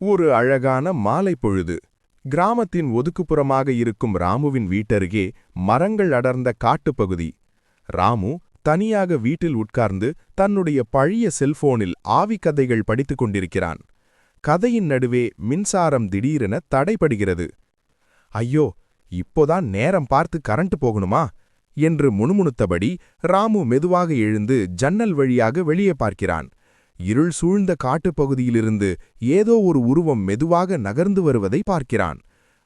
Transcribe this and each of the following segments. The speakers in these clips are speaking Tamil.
ஒரு அழகான மாலை பொழுது. கிராமத்தின் ஒதுக்குப்புறமாக இருக்கும் ராமுவின் வீட்டருகே மரங்கள் அடர்ந்த காட்டுப்பகுதி ராமு தனியாக வீட்டில் உட்கார்ந்து தன்னுடைய பழைய செல்போனில் ஆவிக்கதைகள் படித்துக் கொண்டிருக்கிறான். கதையின் நடுவே மின்சாரம் திடீரென தடைபடுகிறது. ஐயோ இப்போதான் நேரம் பார்த்து கரண்ட் போகணுமா? என்று முணுமுணுத்தபடி ராமு மெதுவாக எழுந்து ஜன்னல் வழியாக வெளியே பார்க்கிறான். இருள் சூழ்ந்த காட்டுப்பகுதியிலிருந்து ஏதோ ஒரு உருவம் மெதுவாக நகர்ந்து வருவதை பார்க்கிறான்.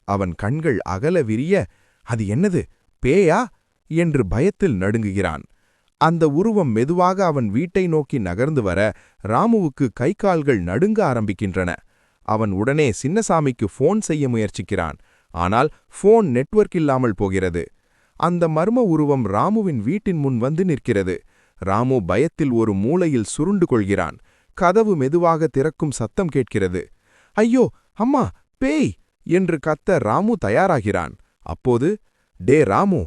அவன் கண்கள் அகல விரிய அது என்னது? பேயா? என்று பயத்தில் நடுங்குகிறான். அந்த உருவம் மெதுவாக அவன் வீட்டை நோக்கி நகர்ந்து வர ராமுவுக்கு கை கால்கள் நடுங்க ஆரம்பிக்கின்றன. அவன் உடனே சின்னசாமிக்கு ஃபோன் செய்ய முயற்சிக்கிறான். ஆனால் ஃபோன் நெட்வொர்க் இல்லாமல் போகிறது. அந்த மர்ம உருவம் ராமுவின் வீட்டின் முன் வந்து நிற்கிறது. ராமு பயத்தில் ஒரு மூலையில் சுருண்டு கொள்கிறான். கதவு மெதுவாக திறக்கும் சத்தம் கேட்கிறது. ஐயோ அம்மா பேய்! என்று கத்த ராமு தயாராகிறான். அப்போது டே ராமு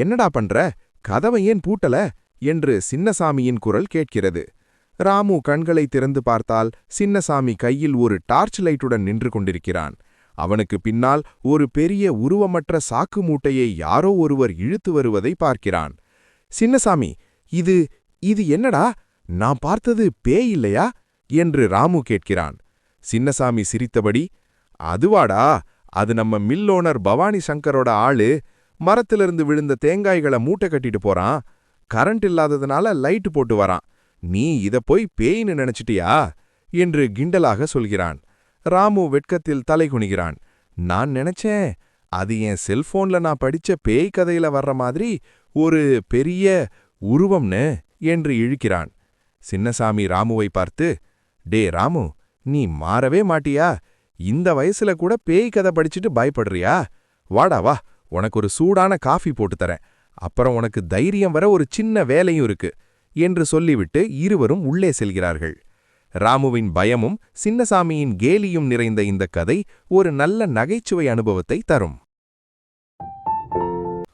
என்னடா பண்ற? கதவை ஏன் பூட்டல? என்று சின்னசாமியின் குரல் கேட்கிறது. ராமு கண்களை திறந்து பார்த்தால் சின்னசாமி கையில் ஒரு டார்ச் லைட்டுடன் நின்று கொண்டிருக்கிறான். அவனுக்கு பின்னால் ஒரு பெரிய உருவமற்ற சாக்கு மூட்டையை யாரோ ஒருவர் இழுத்து வருவதை பார்க்கிறான். சின்னசாமி இது இது என்னடா? நான் பார்த்தது பேய் இல்லையா? என்று ராமு கேட்கிறான். சின்னசாமி சிரித்தபடி அதுவாடா அது நம்ம மில் ஓனர் பவானி சங்கரோட ஆளு மரத்திலிருந்து விழுந்த தேங்காய்களை மூட்டை கட்டிட்டு போறான். கரண்ட் இல்லாததுனால லைட்டு போட்டு வரான். நீ இத போய் பேய்னு நினைச்சிட்டியா? என்று கிண்டலாக சொல்கிறான். ராமு வெட்கத்தில் தலை குனிகிறான். நான் நினைச்சேன் அது என் செல்போன்ல நான் படிச்ச பேய் கதையில வர்ற மாதிரி ஒரு பெரிய உருவம்னு என்று இழுக்கிறான். சின்னசாமி ராமுவை பார்த்து டே ராமு நீ மாறவே மாட்டியா? இந்த வயசுல கூட பேய் கதை படிச்சுட்டு பயப்படுறியா? வாடா வா உனக்கு ஒரு சூடான காஃபி போட்டு தரேன். அப்புறம் உனக்கு தைரியம் வர ஒரு சின்ன வேலையும் இருக்கு என்று சொல்லிவிட்டு இருவரும் உள்ளே செல்கிறார்கள். ராமுவின் பயமும் சின்னசாமியின் கேலியும் நிறைந்த இந்த கதை ஒரு நல்ல நகைச்சுவை அனுபவத்தை தரும்.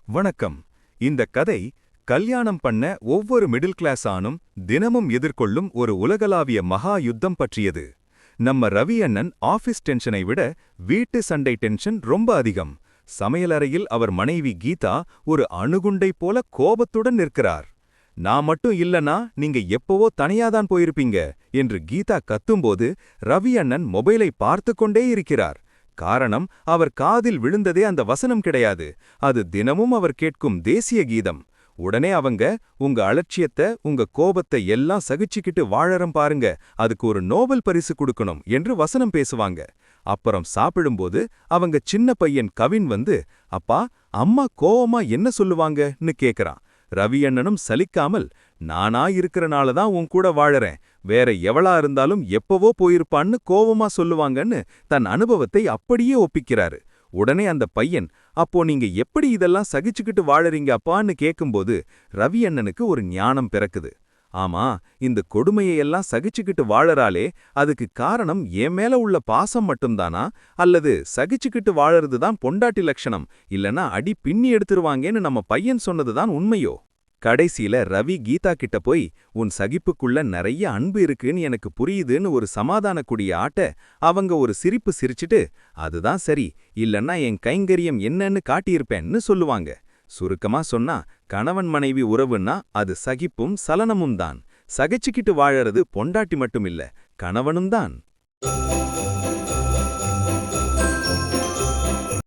வணக்கம். இந்த கதை கல்யாணம் பண்ண ஒவ்வொரு மிடில் கிளாஸ் ஆணும் தினமும் எதிர்கொள்ளும் ஒரு உலகளாவிய மகா யுத்தம் பற்றியது. நம்ம ரவி அண்ணன் ஆபீஸ் டென்ஷனை விட வீட்டு சண்டை டென்ஷன் ரொம்ப அதிகம். சமையலறையில் அவர் மனைவி கீதா ஒரு அணுகுண்டை போல கோபத்துடன் நிற்கிறார். நான் மட்டும் இல்லனா நீங்க எப்பவோ தனியாதான் போயிருப்பீங்க என்று கீதா கத்தும்போது ரவி அண்ணன் மொபைலை பார்த்து கொண்டே இருக்கிறார். காரணம் அவர் காதில் விழுந்ததே அந்த வசனம் கிடையாது. அது தினமும் அவர் கேட்கும் தேசிய கீதம். உடனே அவங்க உங்க அலட்சியத்தை உங்க கோபத்தை எல்லாம் சகிச்சுக்கிட்டு வாழறம் பாருங்க. அதுக்கு ஒரு நோபல் பரிசு கொடுக்கணும் என்று வசனம் பேசுவாங்க. அப்புறம் சாப்பிடும்போது அவங்க சின்ன பையன் கவின் வந்து அப்பா அம்மா கோவமா என்ன சொல்லுவாங்கன்னு கேக்குறான். ரவி அண்ணனும் சலிக்காமல் நானா இருக்கறனால தான் உன் கூட வாழறேன். வேற எவளா இருந்தாலும் எப்பவோ போயிருப்பான்னு கோவமா சொல்லுவாங்கன்னு தன் அனுபவத்தை அப்படியே ஒப்பிக்கிறாரு. உடனே அந்த பையன் அப்போ நீங்க எப்படி இதெல்லாம் சகிச்சுக்கிட்டு வாழறீங்க அப்பான்னு கேட்கும்போது ரவி அண்ணனுக்கு ஒரு ஞானம் பிறக்குது. ஆமா இந்த கொடுமையெல்லாம் சகிச்சுக்கிட்டு வாழறாலே அதுக்கு காரணம் என் மேல உள்ள பாசம் மட்டும்தானா? அல்லது சகிச்சுக்கிட்டு வாழறது தான் பொண்டாட்டி லட்சணம்? இல்லனா அடி பின்னி எடுத்துருவாங்கன்னு நம்ம பையன் சொன்னதுதான் உண்மையோ? கடைசியில ரவி கீதா கிட்ட போய் உன் சகிப்புக்குள்ள நிறைய அன்பு இருக்குன்னு எனக்கு புரியுதுன்னு ஒரு சமாதான குடிய ஆட்ட அவங்க ஒரு சிரிப்பு சிரிச்சிட்டு அதுதான் சரி இல்லன்னா என் கைங்கரியம் என்னன்னு காட்டியிருப்பேன்னு சொல்லுவாங்க. சுருக்கமா சொன்னா கணவன் மனைவி உறவுன்னா அது சகிப்பும் சலனமும் தான். சகிச்சுக்கிட்டு வாழறது பொண்டாட்டி மட்டும் இல்ல கணவனும் தான்.